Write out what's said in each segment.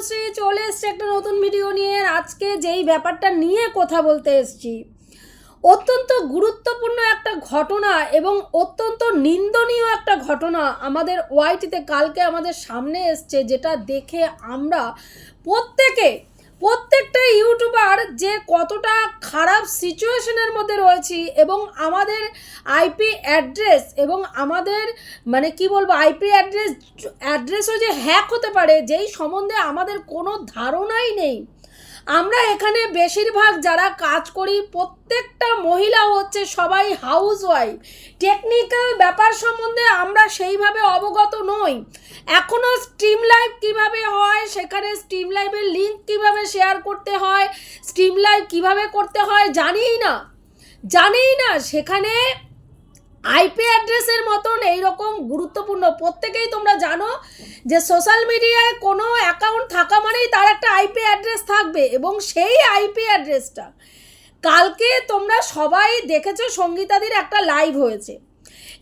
তনুশ্রী চলে এসছে একটা নতুন ভিডিও নিয়ে। আজকে যেই ব্যাপারটা নিয়ে কথা বলতে এসছি, অত্যন্ত গুরুত্বপূর্ণ একটা ঘটনা এবং অত্যন্ত নিন্দনীয় একটা ঘটনা আমাদের ওয়াইটিতে কালকে আমাদের সামনে এসছে, যেটা দেখে আমরা প্রত্যেকে প্রত্যেকটা ইউটিউবার যে কতটা খারাপ সিচুয়েশনের মধ্যে রয়েছি এবং আমাদের আইপি অ্যাড্রেস এবং আমাদের মানে কি বলব আইপি অ্যাড্রেস অ্যাড্রেসও যে হ্যাক হতে পারে, যেই সম্বন্ধে আমাদের কোনো ধারণাই নেই। আমরা এখানে বেশিরভাগ যারা কাজ করি, প্রত্যেকটা মহিলা হচ্ছে সবাই হাউস ওয়াইফ টেকনিক্যাল ব্যাপার সম্বন্ধে আমরা সেইভাবে অবগত নই। এখনও স্ট্রিম লাইভ কীভাবে হয়, সেখানে স্ট্রিম লাইভের লিঙ্ক কীভাবে শেয়ার করতে হয় স্ট্রিম লাইভ কীভাবে করতে হয় জানিই না। জানিই না, সেখানে আইপি অ্যাড্রেসের মতন এইরকম গুরুত্বপূর্ণ। প্রত্যেকেই তোমরা জানো যে সোশ্যাল মিডিয়ায় কোনো অ্যাকাউন্ট থাকা মানেই তার একটা আইপি অ্যাড্রেস থাকবে এবং সেই আইপি অ্যাড্রেসটা কালকে তোমরা সবাই দেখেছ সঙ্গীতাদির একটা লাইভ হয়েছে।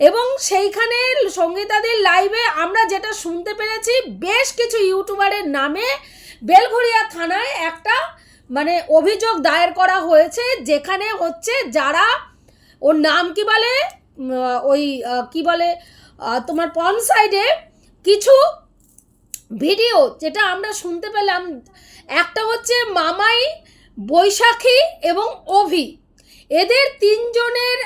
এবং সেইখানে সঙ্গীতাদির লাইভে আমরা যেটা শুনতে পেরেছি, বেশ কিছু ইউটিউবারের নামে বেলঘরিয়া থানায় একটা মানে অভিযোগ দায়ের করা হয়েছে, যেখানে হচ্ছে যারা, ওর নাম কি বলে? ওই কি বলে তোমার পন সাইডে কিছু ভিডিও যেটা আমরা শুনতে পেলাম। একটা হচ্ছে মামাই, বৈশাখী এবং অভি। এদের তিনজনের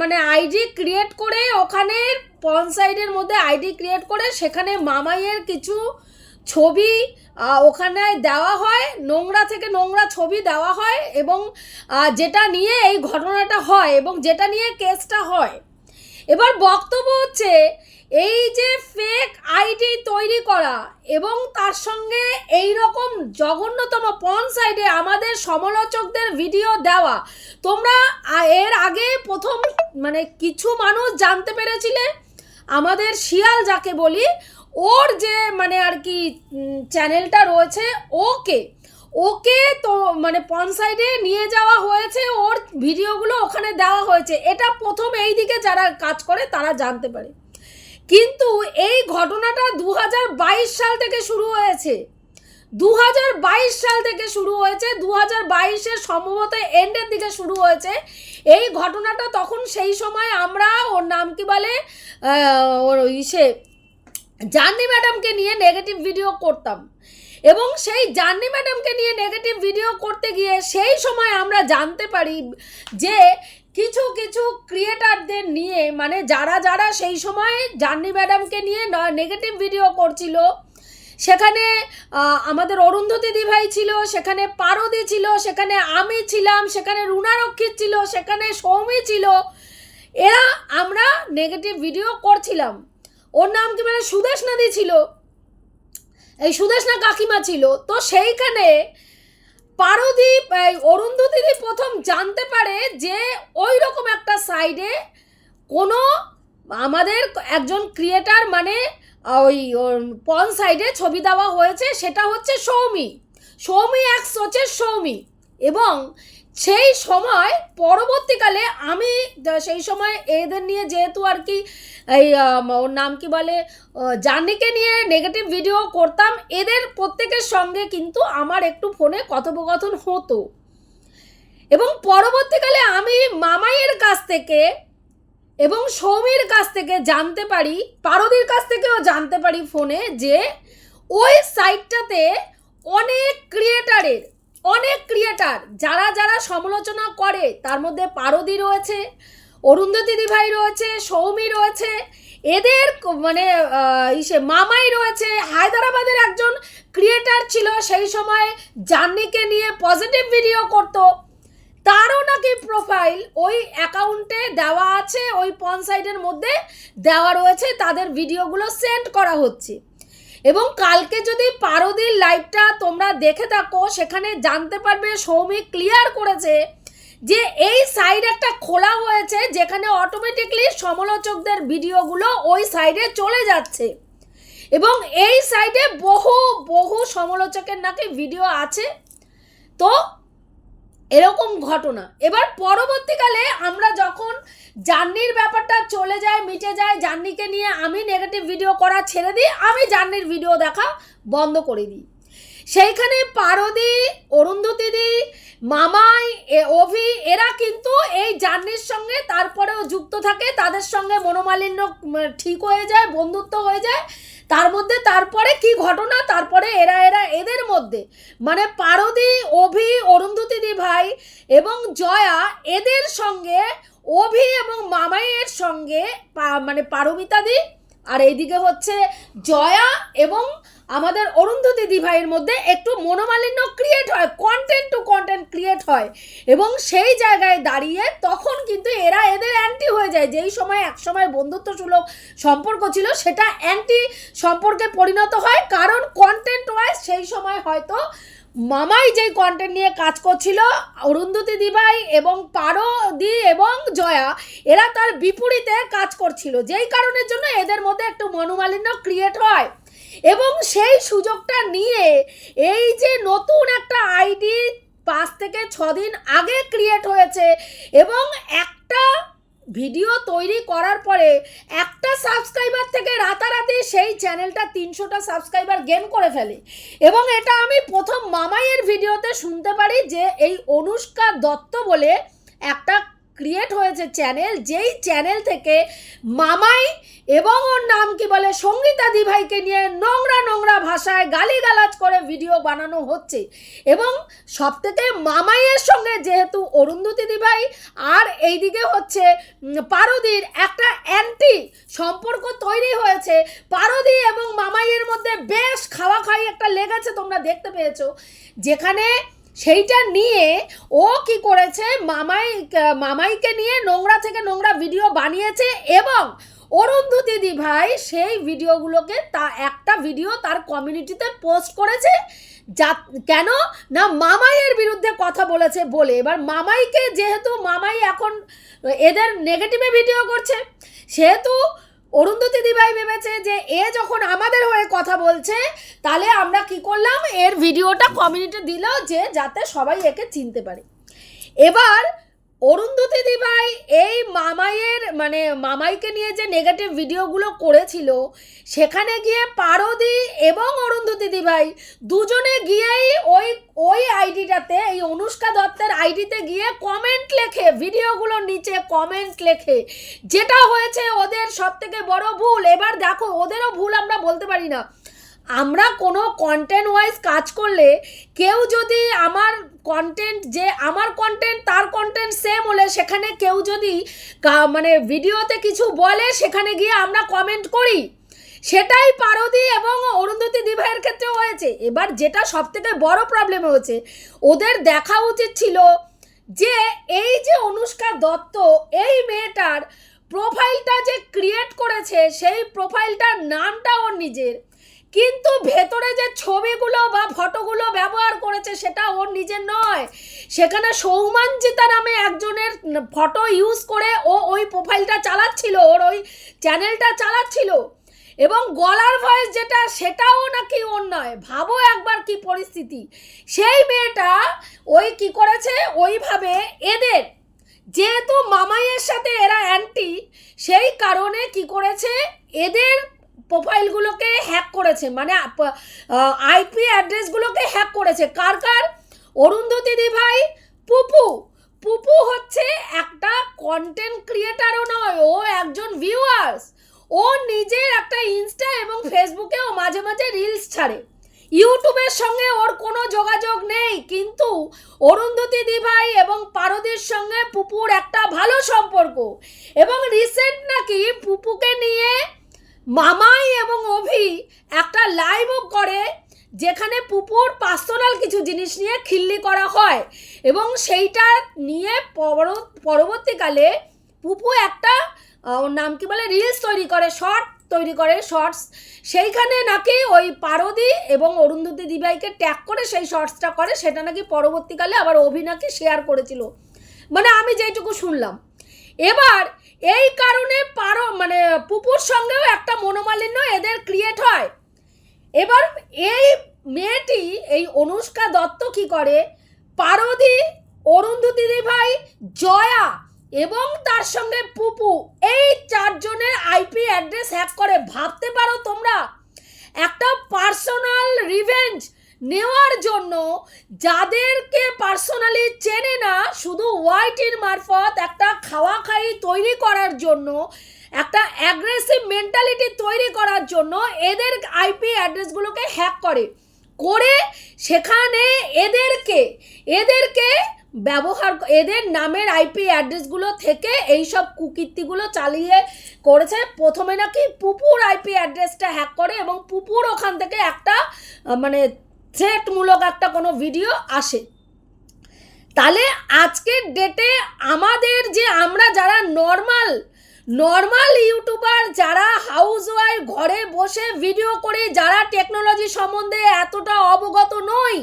মানে আইডি ক্রিয়েট করে ওখানে পন সাইডের মধ্যে আইডি ক্রিয়েট করে সেখানে মামাইয়ের কিছু ছবি ওখানে দেওয়া হয়, নোংরা থেকে নোংরা ছবি দেওয়া হয় এবং যেটা নিয়ে এই ঘটনাটা হয় এবং যেটা নিয়ে কেসটা হয়। এবার বক্তব্য হচ্ছে, এই যে ফেক আইডি তৈরি করা এবং তার সঙ্গে এই রকম জঘন্যতম পন সাইডে আমাদের সমালোচকদের ভিডিও দেওয়া, তোমরা এর আগে প্রথম মানে কিছু মানুষ জানতে পেরেছিলে? আমাদের শিয়াল যাকে বলি ওর যে মানে আর কি চ্যানেলটা রয়েছে, ওকে ওকে তো মানে পন সাইডে নিয়ে যাওয়া হয়েছে, ওর ভিডিওগুলো ওখানে দেওয়া হয়েছে। এটা প্রথম এই দিকে যারা কাজ করে, তারা জানতে পারে। কিন্তু এই ঘটনাটা দু হাজার বাইশ সাল থেকে শুরু হয়েছে। দু হাজার বাইশ সাল থেকে শুরু হয়েছে দু হাজার বাইশের সম্ভবত এন্ডের দিকে শুরু হয়েছে। এই ঘটনাটা তখন সেই সময় আমরা ওর নাম কি বলে ওর ইসে জার্নি ম্যাডামকে নিয়ে নেগেটিভ ভিডিও করতাম। এবং সেই জার্নি ম্যাডামকে নিয়ে নেগেটিভ ভিডিও করতে গিয়ে সেই সময় আমরা জানতে পারি যে কিছু কিছু ক্রিয়েটারদের নিয়ে মানে যারা যারা সেই সময় জার্নি ম্যাডামকে নিয়ে নেগেটিভ ভিডিও করছিল, সেখানে আমাদের অরুন্ধতী দিভাই ছিল, সেখানে পারদি ছিল, সেখানে আমি ছিলাম, সেখানে রুনারক্ষিত ছিল, সেখানে সৌমি ছিল, এরা আমরা নেগেটিভ ভিডিও করছিলাম। ওর নাম কি মানে সুদেশ নদী ছিল? এই সুদেশনা কাকিমা ছিল। তো সেইখানে পারদীপ, এই অরুন্ধতিদি প্রথম জানতে পারে যে ওই রকম একটা সাইডে কোনো আমাদের একজন ক্রিয়েটার মানে ওই পন সাইডে ছবি দেওয়া হয়েছে, সেটা হচ্ছে সৌমি। সৌমি এক সোচের সৌমি। এবং সেই সময় পরবর্তীকালে আমি সেই সময় এদের নিয়ে যেহেতু আর কি এই ওর নাম কি বলে জার্নিকে নিয়ে নেগেটিভ ভিডিও করতাম, এদের প্রত্যেকের সঙ্গে কিন্তু আমার একটু ফোনে কথোপকথন হতো। এবং পরবর্তীকালে আমি মামাইয়ের কাছ থেকে এবং সৌমির কাছ থেকে জানতে পারি, পারদির কাছ থেকেও জানতে পারি ফোনে যে ওই সাইটটাতে অনেক ক্রিয়েটারের অনেক ক্রিয়েটার যারা যারা সমালোচনা করে, তার মধ্যে পারদি রয়েছে, অরুন্ধতী দিভাই রয়েছে, সৌমি রয়েছে, এদের মানে ইসে মামাই রয়েছে, হায়দ্রাবাদের একজন ক্রিয়েটার ছিল, সেই সময় জার্নিকে নিয়ে পজিটিভ ভিডিও করতো। তারও নাকি প্রোফাইল ওই অ্যাকাউন্টে দেওয়া আছে, ওই পন সাইডের মধ্যে দেওয়া রয়েছে, তাদের ভিডিওগুলো সেন্ড করা হচ্ছে। এবং কালকে যদি পারদির লাইভটা তোমরা দেখে থাকো, সেখানে জানতে পারবে সৌমিক ক্লিয়ার করেছে যে এই সাইড একটা খোলা হয়েছে, যেখানে অটোমেটিকলি সমালোচকদের ভিডিওগুলো ওই সাইডে চলে যাচ্ছে। এবং এই সাইডে বহু বহু সমালোচকের নাকি ভিডিও আছে। তো এরকম ঘটনা। এবার পরবর্তীকালে আমরা যখন জার্নির ব্যাপারটা চলে যায়, মিটে যায়, জার্নিকে নিয়ে আমি নেগেটিভ ভিডিও করা ছেড়ে দিই, আমি জার্নির ভিডিও দেখা বন্ধ করে দিই। সেইখানে পারদি, অরুন্ধতিদি, মামাই, এ, অভি, এরা কিন্তু এই জার্নির সঙ্গে তারপরেও যুক্ত থাকে, তাদের সঙ্গে মনোমালিন্য ঠিক হয়ে যায়, বন্ধুত্ব হয়ে যায়। তার মধ্যে তারপরে কি ঘটনা? তারপরে এরা এরা এদের মধ্যে। মানে পারদি, অভি অরুন্ধতিদি ভাই এবং জয়া এদের সঙ্গে, অভি এবং মামাইয়ের সঙ্গে মানে পারমিতাদি আর এইদিকে হচ্ছে জয়া এবং আমাদের অরুন্ধতী দিভাইয়ের মধ্যে একটু মনোমালিন্য ক্রিয়েট হয় কন্টেন্ট টু কন্টেন্ট ক্রিয়েট হয়। এবং সেই জায়গায় দাঁড়িয়ে তখন কিন্তু এরা এদের অ্যান্টি হয়ে যায়। যেই সময় এক সময় বন্ধুত্ব সুলভ সম্পর্ক ছিল, সেটা অ্যান্টি সম্পর্কে পরিণত হয়। কারণ কন্টেন্ট ওয়াইজ সেই সময় হয়তো মামাই যেই কন্টেন্ট নিয়ে কাজ করছিল, অরুন্ধতী দিভাই এবং পারো দি এবং জয়া, এরা তার বিপরীতে কাজ করছিল। যেই কারণের জন্য এদের মধ্যে একটু মনোমালিন্য ক্রিয়েট হয়। এবং সেই সুযোগটা নিয়ে এই যে নতুন একটা আইডি পাঁচ থেকে ছ দিন আগে ক্রিয়েট হয়েছে, এবং একটা ভিডিও তৈরি করার পরে একটা সাবস্ক্রাইবার থেকে রাতারাতি সেই চ্যানেলটা তিনশোটা সাবস্ক্রাইবার গেন করে ফেলে। এবং এটা আমি প্রথম মামাইয়ের ভিডিওতে শুনতে পারি যে এই অনুষ্কা দত্ত বলে একটা ক্রিয়েট হয়েছে চ্যানেল যেই চ্যানেল থেকে মামাই এবং ওর নাম কি বলে সঙ্গীতা দিভাইকে নিয়ে নোংরা নোংরা ভাষায় গালিগালাজ করে ভিডিও বানানো হচ্ছে। এবং সব থেকে মামাইয়ের সঙ্গে যেহেতু অরুন্ধতী দিভাই, আর এইদিকে হচ্ছে পারদির একটা অ্যান্টি সম্পর্ক তৈরি হয়েছে। পারদি এবং মামাইয়ের মধ্যে বেশ খাওয়া খাই একটা লেগেছে তোমরা দেখতে পেয়েছ। যেখানে সেইটা নিয়ে ও কি করেছে? মামাই, মামাইকে নিয়ে নোংরা থেকে নোংরা ভিডিও বানিয়েছে এবং অরুন্ধতী দি ভাই সেই ভিডিওগুলোকে তা একটা ভিডিও তার কমিউনিটিতে পোস্ট করেছে যা, কেন? না, মামাইয়ের বিরুদ্ধে কথা বলেছে বলে। এবার মামাইকে যেহেতু মামাই এখন এদের নেগেটিভে ভিডিও করছে, সেহেতু অরুন্ধতী দিভাই ভেবেছে যে এ যখন আমাদের হয়ে কথা বলছে, তাহলে আমরা কি করলাম? এর ভিডিওটা কমিউনিটি দিল যে যাতে সবাই একে চিনতে পারে। এবার অরুন্ধতী দিভাই এই মামাইয়ের মানে মামাইকে নিয়ে যে নেগেটিভ ভিডিওগুলো করেছিল, সেখানে গিয়ে পারদি এবং অরুন্ধতি দিভাই দুজনে গিয়েই ওই ওই আইডিটাতে, এই অনুষ্কা দত্তের আইডিতে গিয়ে কমেন্ট লেখে ভিডিওগুলোর নিচে কমেন্ট লেখে, যেটা হয়েছে ওদের সব থেকে বড় ভুল। এবার দেখো, ওদেরও ভুল আমরা বলতে পারি না। আমরা কোনো কন্টেন্ট ওয়াইজ কাজ করলে কেউ যদি আমার কন্টেন্ট যে, আমার কন্টেন্ট কন্টেন্ট সেম হলে সেখানে কেউ যদি মানে ভিডিওতে কিছু বলে, সেখানে গিয়ে আমরা কমেন্ট করি। সেটাই পারদি এবং অরুন্ধতী দিভাইয়ের ক্ষেত্রেও হয়েছে। এবার যেটা সব থেকে বড় প্রবলেম হয়েছে, ওদের দেখা উচিত ছিল যে, এই যে অনুষ্কা দত্ত, এই মেয়েটার প্রোফাইলটা যে ক্রিয়েট করেছে, সেই প্রোফাইলটার নামটা ওর নিজের। কিন্তু ভেতরে যে ছবিগুলো বা ফটোগুলো ব্যবহার করেছে সেটা ওর নিজের নয়। সেখানে সৌমানজিতা নামে একজনের ফটো ইউজ করে ও ওই প্রোফাইলটা চালাচ্ছিল, ওর ওই চ্যানেলটা চালাচ্ছিল। এবং গলার ভয়েস যেটা, সেটাও নাকি ওর নয়। ভাবো একবার কি পরিস্থিতি। সেই মেয়েটা ওই কি করেছে? ওইভাবে এদের, যেহেতু মামাইয়ের সাথে এরা অ্যান্টি সেই কারণে কি করেছে? এদের প্রোফাইলগুলোকে হ্যাক করেছে মানে আইপি অ্যাড্রেসগুলোকে হ্যাক করেছে। কার কার? অরুন্ধতী দিভাই, পুপু। পুপু হচ্ছে একটা কন্টেন্ট ক্রিয়েটারও নয়, ও একজন ভিউয়ার্স ও নিজের একটা ইনস্টা এবং ফেসবুকেও মাঝে মাঝে রিলস ছাড়ে। ইউটিউবের সঙ্গে ওর কোনো যোগাযোগ নেই, কিন্তু অরুন্ধতী দিভাই এবং পারদির সঙ্গে পুপুর একটা ভালো সম্পর্ক। এবং রিসেন্ট নাকি পুপুকে নিয়ে মামাই এবং অভি একটা লাইভও করে যেখানে পুপুর পার্সোনাল কিছু জিনিস নিয়ে খিল্লি করা হয় এবং সেইটা নিয়ে পরবর্তীকালে পুপু একটা ওর নাম কি বলে রিলস তৈরি করে শর্ট তৈরি করে শর্টস সেইখানে নাকি ওই পারদি এবং অরুন্ধতী দিবাইকে ট্যাগ করে সেই শর্টসটা করে, সেটা নাকি পরবর্তীকালে আবার অভি নাকি শেয়ার করেছিল। মানে আমি যেটুকু শুনলাম। এবার এই কারণে পারো মানে পুপুর সঙ্গেও একটা মনোমালিন্য এদের ক্রিয়েট হয়। এবার এই মেয়েটি, এই অনুষ্কা দত্ত কি করে? পারদি, অরুন্ধতী ভাই জয়া এবং তার সঙ্গে পুপু, এই চারজনের আইপি অ্যাড্রেস হ্যাক করে। ভাবতে পারো তোমরা, একটা পার্সোনাল রিভেঞ্জ নেওয়ার জন্য যাদেরকে পার্সোনালি চেনে না, শুধু ওয়াইটির মারফত একটা খাওয়া খাই তৈরি করার জন্য, একটা অ্যাগ্রেসিভ মেন্টালিটি তৈরি করার জন্য এদের আইপি অ্যাড্রেসগুলোকে হ্যাক করে। করে সেখানে এদেরকে এদেরকে ব্যবহার এদের নামের আইপি অ্যাড্রেসগুলো থেকে এই সব কুকীর্তিগুলো চালিয়ে করেছে। প্রথমে নাকি পুপুর আইপি অ্যাড্রেসটা হ্যাক করে এবং পুপুর ওখান থেকে একটা মানে থ্রেটমূলক একটা কোনো ভিডিও আসে। তাহলে আজকের ডেটে আমাদের যে আমরা যারা নর্মাল নর্মাল ইউটিউবার যারা হাউস ওয়াইফ ঘরে বসে ভিডিও করে, যারা টেকনোলজি সম্বন্ধে এতটা অবগত নই,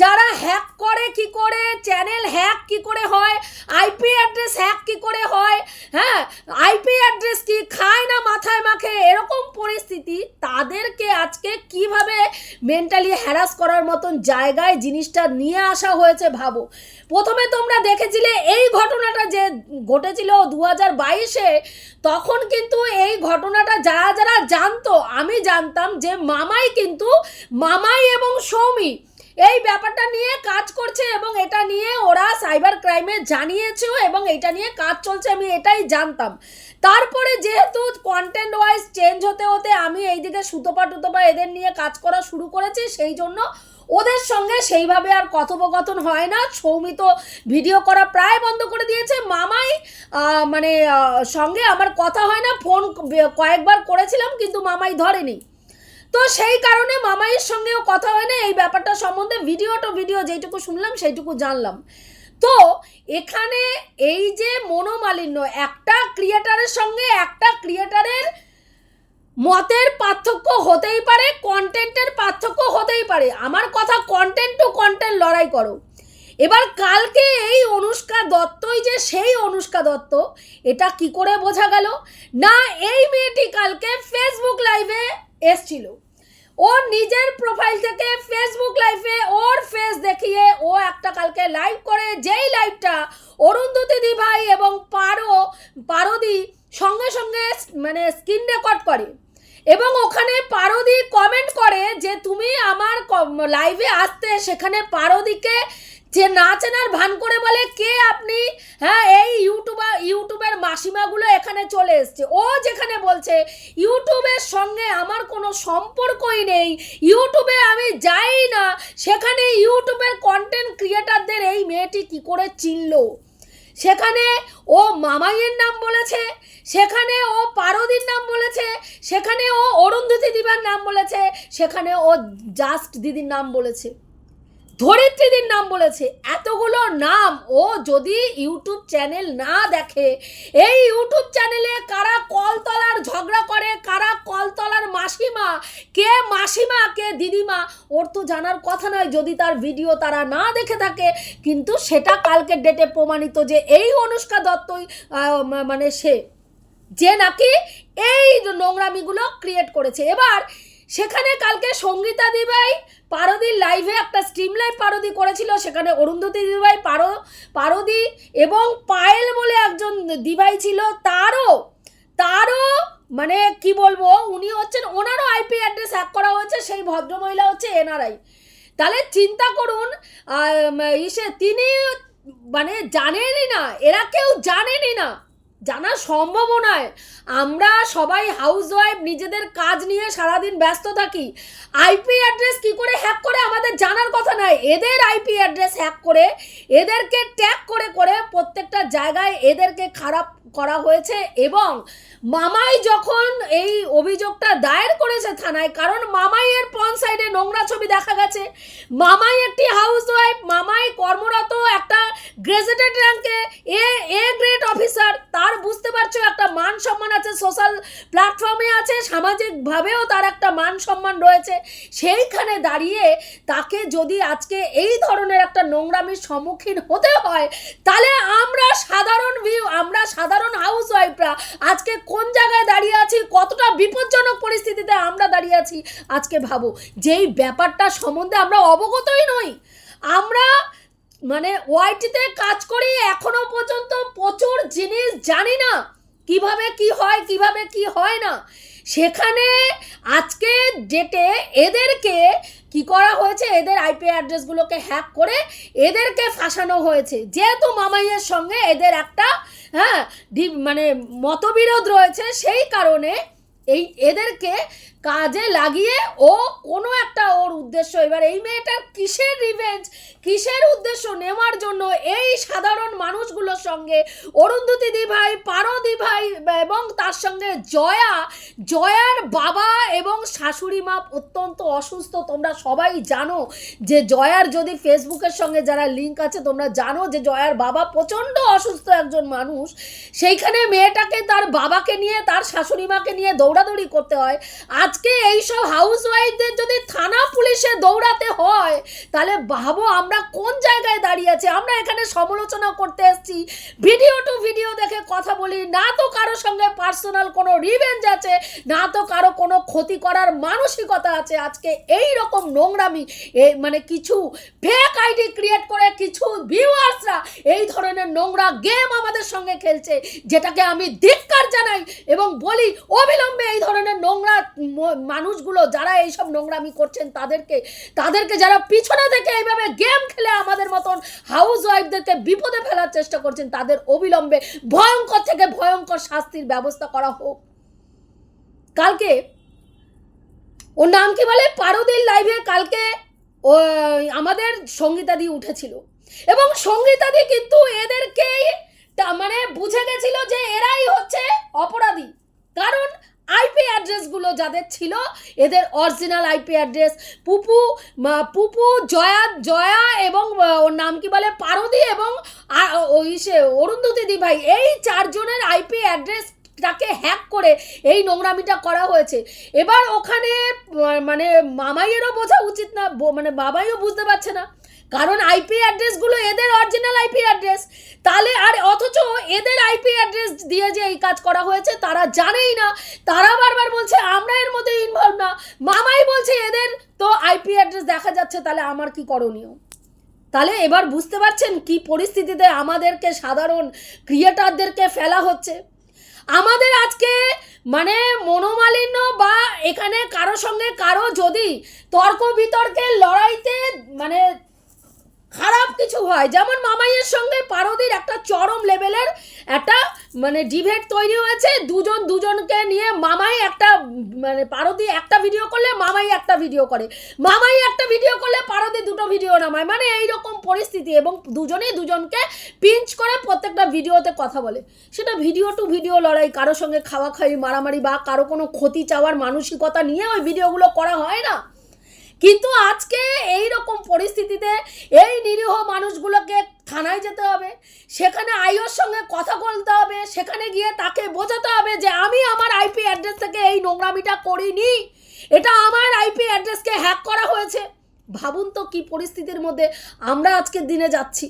যারা হ্যাক করে কি করে চ্যানেল হ্যাক কি করে হয় আইপি অ্যাড্রেস হ্যাক কি করে হয় হ্যাঁ আইপি অ্যাড্রেস কি খায় না মাথায় মাখে, এরকম পরিস্থিতি, তাদেরকে আজকে কীভাবে মেন্টালি হ্যারাস করার মতন জায়গায় জিনিসটা নিয়ে আসা হয়েছে ভাবো। প্রথমে তোমরা দেখেছিলে এই ঘটনাটা যে ঘটেছিল দু হাজার বাইশে, তখন কিন্তু এই ঘটনাটা যারা যারা জানতো, আমি জানতাম যে মামাই কিন্তু মামাই এবং সৌমি এই ব্যাপারটা নিয়ে কাজ করছে এবং এটা নিয়ে ওরা সাইবার ক্রাইমে জানিয়েছেও এবং এটা নিয়ে কাজ চলছে, আমি এটাই জানতাম। তারপরে যেহেতু কন্টেন্ট ওয়াইজ চেঞ্জ হতে হতে আমি এইদিকে সুতোপা টুতোপা এদের নিয়ে কাজ করা শুরু করেছি, সেই জন্য ওদের সঙ্গে সেইভাবে আর কথোপকথন হয় না। সৌমি তো ভিডিও করা প্রায় বন্ধ করে দিয়েছে। মামাই মানে সঙ্গে আমার কথা হয় না। ফোন কয়েকবার করেছিলাম কিন্তু মামাই ধরেনি। তো সেই কারণে মামাইয়ের সঙ্গেও কথা হয় না। এই ব্যাপারটা সম্বন্ধে ভিডিও তো ভিডিও যেইটুকু শুনলাম সেইটুকু জানলাম। তো এখানে এই যে মনোমালিন্য, একটা ক্রিয়েটারের সঙ্গে একটা ক্রিয়েটারের মতের পার্থক্য হতেই পারে কন্টেন্টের পার্থক্য হতেই পারে। আমার কথা কন্টেন্ট টু কন্টেন্ট লড়াই করো। এবার কালকে এই অনুষ্কা দত্তই যে সেই অনুষ্কা দত্ত, এটা কি করে বোঝা গেল? না, এই মেয়েটি কালকে ফেসবুক লাইভে এসছিল। ওর নিজের প্রোফাইল থেকে ফেসবুক লাইভে ওর ফেস দেখিয়ে ও একটা কালকে লাইভ করে। যেই লাইভটা অরুন্ধতী দি ভাই এবং পারো, পারদি সঙ্গে সঙ্গে মানে স্ক্রিন রেকর্ড করে। এবং ওখানে পারদি কমেন্ট করে যে তুমি আমার লাইভে আসতে সেখানে পারদিকে যে না চেনার ভান করে বলে কে আপনি? হ্যাঁ এই ইউটিউবার ইউটিউবের মাসিমাগুলো এখানে চলে এসছে। ও যেখানে বলছে ইউটিউবের সঙ্গে আমার কোনো সম্পর্কই নেই। ইউটিউবে আমি যাই না। সেখানে ইউটিউবের কন্টেন্ট ক্রিয়েটারদের এই মেয়েটি কি করে চিনলো? সেখানে ও মামাইয়ের নাম বলেছে, সেখানে ও পারদির নাম বলেছে, সেখানে ও অরুন্ধতী দিবার নাম বলেছে, সেখানে ও জাস্ট দিদির নাম বলেছে। ধরিত্রীদির নাম বলেছে। এতগুলো নাম। ও যদি ইউটিউব চ্যানেল না দেখে, এই ইউটিউব চ্যানেলে কারা কলতলার ঝগড়া করে, কারা কলতলার মাসিমা, কে মাসিমা, কে দিদিমা, ওর তো জানার কথা নয়। যদি তার ভিডিও তারা না দেখে থাকে, কিন্তু সেটা কালকের ডেটে প্রমাণিত যে এই অনুষ্কা দত্তই মানে সে, যে নাকি এই নোংরামিগুলো ক্রিয়েট করেছে। এবার সেখানে কালকে সঙ্গীতা দিবাই পারদির লাইভে একটা স্ট্রিম লাইভ পারদি করেছিল। সেখানে অরুন্ধতী দিবাই পারো, পারদি এবং পায়েল বলে একজন দিবাই ছিল। তারও তারও মানে কি বলব, উনি হচ্ছেন ওনারও আইপি অ্যাড্রেস হ্যাক করা হয়েছে, সেই ভদ্রমহিলা হচ্ছে এনআরআই তাহলে চিন্তা করুন ইসে, তিনি মানে জানেনই না, এরা কেউ জানেনই না। জানা সম্ভব নয়। আমরা সবাই হাউস ওয়াইফ নিজেদের কাজ নিয়ে সারাদিন ব্যস্ত থাকি। আইপি অ্যাড্রেস কি করে হ্যাক করে আমাদের জানার কথা নয়। এদের আইপি অ্যাড্রেস হ্যাক করে এদেরকে ট্যাগ করে করে প্রত্যেকটা জায়গায় এদেরকে খারাপ করা হয়েছে এবং মামাই যখন এই অভিযোগটা দায়ের করেছে থানায়, কারণ মামাইয়ের পন সাইডে নোংরা ছবি দেখা গেছে। মামাই একটি হাউস ওয়াইফ মামাই কর্মরত একটা গ্রেজেটেড র্যাঙ্কে এ এ গ্রেড অফিসার তার বুঝতে পারছ একটা মান সম্মান আছে সোশ্যাল প্ল্যাটফর্মে আছে সামাজিকভাবেও তার একটা মান সম্মান রয়েছে। সেইখানে দাঁড়িয়ে তাকে যদি আজকে এই ধরনের একটা নোংরামির সম্মুখীন হতে হয়, তাহলে আমরা সাধারণ ভিউ আমরা সাধারণ হাউস ওয়াইফরা আজকে কোন জায়গায় দাঁড়িয়ে আছি, কতটা বিপজ্জনক পরিস্থিতিতে আমরা দাঁড়িয়ে আছি, আজকে ভাবো। যেই ব্যাপারটা সম্বন্ধে আমরা অবগতই নই, আমরা মানে ওয়াইটিতে কাজ করি, এখনও পর্যন্ত প্রচুর জিনিস জানি না। কীভাবে কি হয়, কীভাবে কি হয় না। সেখানে আজকে ডেটে এদেরকে কি করা হয়েছে? এদের আইপি অ্যাড্রেসগুলোকে হ্যাক করে এদেরকে ফাঁসানো হয়েছে। যেহেতু মামাইয়ের সঙ্গে এদের একটা হ্যাঁ মানে মতবিরোধ রয়েছে, সেই কারণে এই এদেরকে কাজে লাগিয়ে ও কোনো একটা ওর উদ্দেশ্য। এবার এই মেয়েটার কিসের রিভেঞ্জ কিসের উদ্দেশ্য নেওয়ার জন্য এই সাধারণ মানুষগুলোর সঙ্গে? অরুন্ধতী দি ভাই পারদি ভাই এবং তার সঙ্গে জয়া। জয়ার বাবা এবং শাশুড়ি মা অত্যন্ত অসুস্থ। তোমরা সবাই জানো যে জয়ার যদি ফেসবুকের সঙ্গে যারা লিঙ্ক আছে, তোমরা জানো যে জয়ার বাবা প্রচণ্ড অসুস্থ একজন মানুষ। সেইখানে মেয়েটাকে তার বাবাকে নিয়ে, তার শাশুড়ি মাকে নিয়ে দৌড়াদৌড়ি করতে হয়। আজকে এইসব হাউস ওয়াইফদের যদি থানা পুলিশে দৌড়াতে হয়, তাহলে ভাবো আমরা কোন জায়গায় দাঁড়িয়ে আছি? আমরা এখানে সমালোচনা করতে এসেছি। ভিডিও টু ভিডিও দেখে কথা বলি। না তো কারও সঙ্গে পার্সোনাল কোনো রিভেঞ্জ আছে, না তো কারও কোনো ক্ষতি করার মানসিকতা আছে। আজকে এই রকম নোংরামি মানে কিছু ফেক আইডি ক্রিয়েট করে কিছু ভিউয়ার্সরা এই ধরনের নোংরা গেম আমাদের সঙ্গে খেলছে, যেটাকে আমি ধিক্কার জানাই। এবং বলি, অবিলম্বে এই ধরনের নোংরা মানুষগুলো যারা এইসব নোংরামি করছেন তাদেরকে তাদেরকে যারা পিছনে থেকে এইভাবে গেম খেলে আমাদের মতন হাউস ওয়াইফদেরকে বিপদে ফেলার চেষ্টা করছেন, তাদের অবিলম্বে ভয়ঙ্কর থেকে ভয়ঙ্কর শাস্তির ব্যবস্থা করা হোক। কালকে, ওর নাম কি বলে? পারদির লাইভে কালকে আমাদের সঙ্গীতাদি উঠেছিল। এবং সঙ্গীতাদি কিন্তু এদেরকেই তা- মানে বুঝে গেছিল যে এরাই হচ্ছে অপরাধী। কারণ আইপি অ্যাড্রেসগুলো যাদের ছিল, এদের original IP address Pupu Pupu, Joya Joya এবং ওর নাম কি বলে? পারদি এবং ওই সে অরুন্ধতী দি ভাই, এই চারজনের আইপি অ্যাড্রেস তাকে হ্যাক করে এই নোংরামিটা করা হয়েছে। এবার ওখানে মানে মামাইয়েরও বোঝা উচিত না মানে বাবাইও বুঝতে পারছে না। কারণ আইপি অ্যাড্রেসগুলো এদের অরিজিনাল আইপি অ্যাড্রেস তাহলে আর অথচ এদের আইপি অ্যাড্রেস দিয়ে যে এই কাজ করা হয়েছে, তারা জানেই না। তারা বারবার বলছে, আমরা এর মধ্যে ইনভলভ না। মামাই বলছে, এদের তো আইপি অ্যাড্রেস দেখা যাচ্ছে, তাহলে আমার কি করণীয়? তাহলে এবার বুঝতে পারছেন কি পরিস্থিতিতে আমাদেরকে সাধারণ ক্রিয়েটারদেরকে ফেলা হচ্ছে। আমাদের আজকে মানে মনোমালিন্য বা এখানে কারও সঙ্গে কারও যদি তর্ক বিতর্কের লড়াইতে মানে খারাপ কিছু হয়। যেমন মামাইয়ের সঙ্গে পারদির একটা চরম লেভেলের একটা মানে ডিভেট তৈরি হয়েছে। দুজন দুজনকে নিয়ে মামাই একটা মানে পারদি একটা ভিডিও করলে মামাই একটা ভিডিও করে। মামাই একটা ভিডিও করলে পারদি দুটো ভিডিও নামায়। মানে এই রকম পরিস্থিতি এবং দুজনেই দুজনকে পিঞ্চ করে প্রত্যেকটা ভিডিওতে কথা বলে। সেটা ভিডিও টু ভিডিও লড়াই, কারও সঙ্গে খাওয়া খাই মারামারি বা কারও কোনো ক্ষতি চাওয়ার মানসিকতা নিয়ে ওই ভিডিওগুলো করা হয় না। কিন্তু আজকে এই রকম পরিস্থিতিতে এই নিরীহ মানুষগুলোকে থানায় যেতে হবে, সেখানে আইওর সঙ্গে কথা বলতে হবে, সেখানে গিয়ে তাকে বোঝাতে হবে যে আমি আমার আইপি অ্যাড্রেস থেকে এই নোংরামিটা করিনি। এটা আমার আইপি অ্যাড্রেসকে হ্যাক করা হয়েছে। ভাবুন তো কি পরিস্থিতির মধ্যে আমরা আজকের দিনে যাচ্ছি।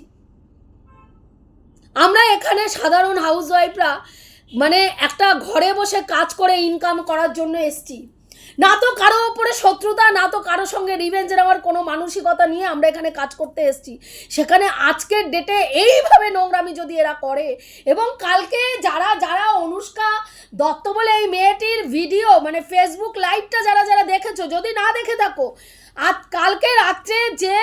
আমরা এখানে সাধারণ হাউস ওয়াইফরা মানে একটা ঘরে বসে কাজ করে ইনকাম করার জন্য এসছি। না তো কারও ওপরে শত্রুতা, না তো কারও সঙ্গে রিভেঞ্জের নেওয়ার কোনো মানসিকতা নিয়ে আমরা এখানে কাজ করতে এসেছি। সেখানে আজকের ডেটে এইভাবে নোংরামি যদি এরা করে, এবং কালকে যারা যারা অনুষ্কা দত্ত বলে এই মেয়েটির ভিডিও মানে ফেসবুক লাইভটা যারা যারা দেখেছ, যদি না দেখে থাকো, আজ কালকে রাত্রে যে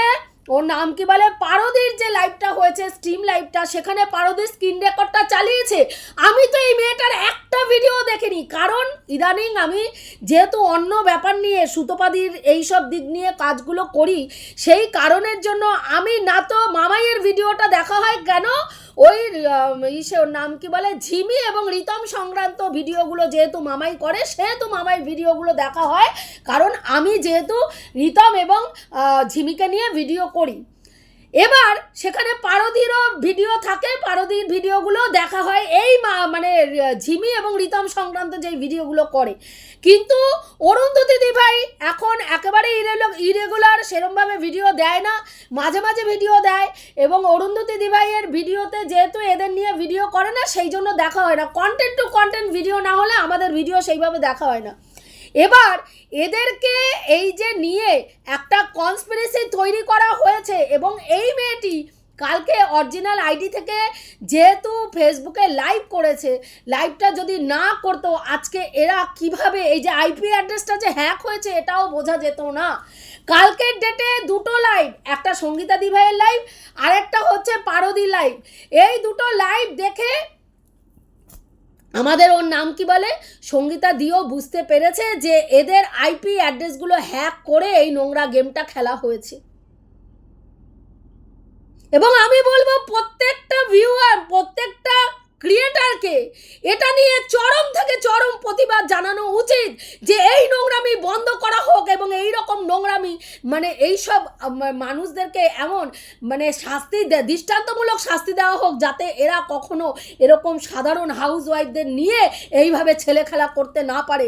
ওর নাম কি বলে? পারদির যে লাইভটা হয়েছে স্টিম লাইভটা সেখানে পারদির স্ক্রিন রেকর্ডটা চালিয়েছে। আমি তো এই মেয়েটার একটা ভিডিও দেখিনি। কারণ ইদানিং আমি যেহেতু অন্য ব্যাপার নিয়ে সুতোপাদির এইসব দিক নিয়ে কাজগুলো করি, সেই কারণের জন্য আমি না তো মামাইয়ের ভিডিওটা দেখা হয় কেন? ওই ইসে নাম কি বলে? ঝিমি এবং রিতম সংক্রান্ত ভিডিওগুলো যেহেতু মামাই করে, সেহেতু মামাই ভিডিওগুলো দেখা হয়। কারণ আমি যেহেতু রিতম এবং ঝিমিকে নিয়ে ভিডিও করি। এবার সেখানে পারদিরও ভিডিও থাকে, পারদির ভিডিওগুলো দেখা হয় এই মানে ঝিমি এবং রিতম সংক্রান্ত যেই ভিডিওগুলো করে। কিন্তু অরুন্ধতী ভাই এখন একেবারে ইরেগুলার সেরমভাবে ভিডিও দেয় না, মাঝে মাঝে ভিডিও দেয় এবং অরুন্ধতী ভাইয়ের ভিডিওতে যেহেতু এদের নিয়ে ভিডিও করে না, সেই জন্য দেখা হয় না। কন্টেন্ট টু কন্টেন্ট ভিডিও না হলে আমাদের ভিডিও সেইভাবে দেখা হয় না। এবার এদেরকে এই যে নিয়ে একটা কনস্পিরেসি তৈরি করা হয়েছে এবং এই মেয়েটি কালকে অরিজিনাল আইডি থেকে যেহেতু ফেসবুকে লাইভ করেছে লাইভটা যদি না করতো, আজকে এরা কীভাবে এই যে আইপি অ্যাড্রেসটা যে হ্যাক হয়েছে এটাও বোঝা যেত না। কালকের ডেটে দুটো লাইভ একটা সঙ্গীতা দিভাইয়ের লাইভ আরেকটা হচ্ছে পারদি লাইভ এই দুটো লাইভ দেখে আমাদের ওর নাম কি বলে? সঙ্গীতা দিও বুঝতে পেরেছে যে এদের আইপি অ্যাড্রেসগুলো হ্যাক করে এই নোংরা গেমটা খেলা হয়েছে। এবং আমি বলব প্রত্যেকটা ভিউয়ার প্রত্যেকটা ক্রিয়েটারকে, এটা নিয়ে চরম থেকে চরম প্রতিবাদ জানানো উচিত যে এই নোংরামি বন্ধ করা হোক এবং এই রকম নোংরামি মানে এই সব মানুষদেরকে এমন মানে শাস্তি দৃষ্টান্তমূলক শাস্তি দেওয়া হোক যাতে এরা কখনো এরকম সাধারণ হাউস ওয়াইফদের নিয়ে এইভাবে ছেলে খেলা করতে না পারে।